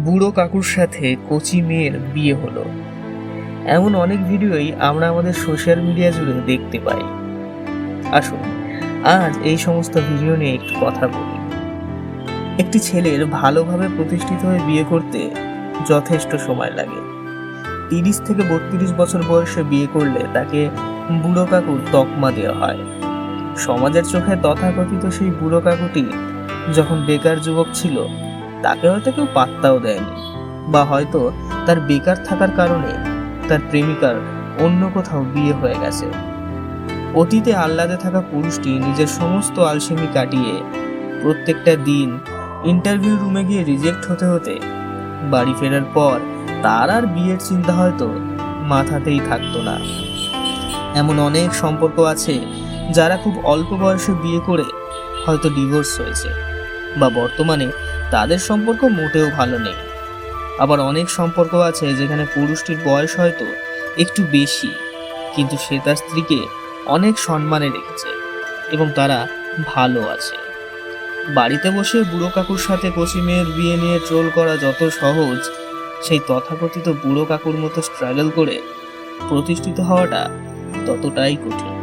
বুড়ো কাকুর সাথে কচি মেয়ের বিয়ে হলো। এমন অনেক ভিডিওই আমরা আমাদের সোশ্যাল মিডিয়া জুড়ে দেখতে পাই। আসুন, আজ এই সমস্ত ভিডিও নিয়ে একটু কথা বলি। একটি ছেলের ভালোভাবে প্রতিষ্ঠিত হয়ে বিয়ে করতে যথেষ্ট সময় লাগে। তিরিশ থেকে বত্রিশ বছর বয়সে বিয়ে করলে তাকে বুড়ো কাকুর তকমা দেওয়া হয়। সমাজের চোখে তথাকথিত সেই বুড়ো কাকুটি যখন বেকার যুবক ছিল তাকে হয়তো কেউ পাত্তাও দেয়নি। বা হয়তো তার বেকার থাকার কারণে তার প্রেমিকার অন্য কোথাও বিয়ে হয়ে গেছে। অতীতে আহ্লাদে থাকা পুরুষটি নিজের সমস্ত আলসেমি কাটিয়ে প্রত্যেকটা দিন ইন্টারভিউ রুমে গিয়ে রিজেক্ট হতে হতে বাড়ি ফেরার পর তার আর বিয়ের চিন্তা হয়তো মাথাতেই থাকতো না। এমন অনেক সম্পর্ক আছে যারা খুব অল্প বয়সে বিয়ে করে হয়তো ডিভোর্স হয়েছে। বা বর্তমানে তাদের সম্পর্ক মোটেও ভালো নেই। আবার অনেক সম্পর্ক আছে যেখানে পুরুষটির বয়স হয়তো একটু বেশি, কিন্তু সে তার স্ত্রীকে অনেক সম্মানে রেখেছে এবং তারা ভালো আছে। বাড়িতে বসে বুড়ো কাকুর সাথে কচি মেয়ের বিয়ে নিয়ে ট্রোল করা যত সহজ, সেই তথাকথিত বুড়ো কাকুর মতো স্ট্রাগল করে প্রতিষ্ঠিত হওয়াটা ততটাই কঠিন।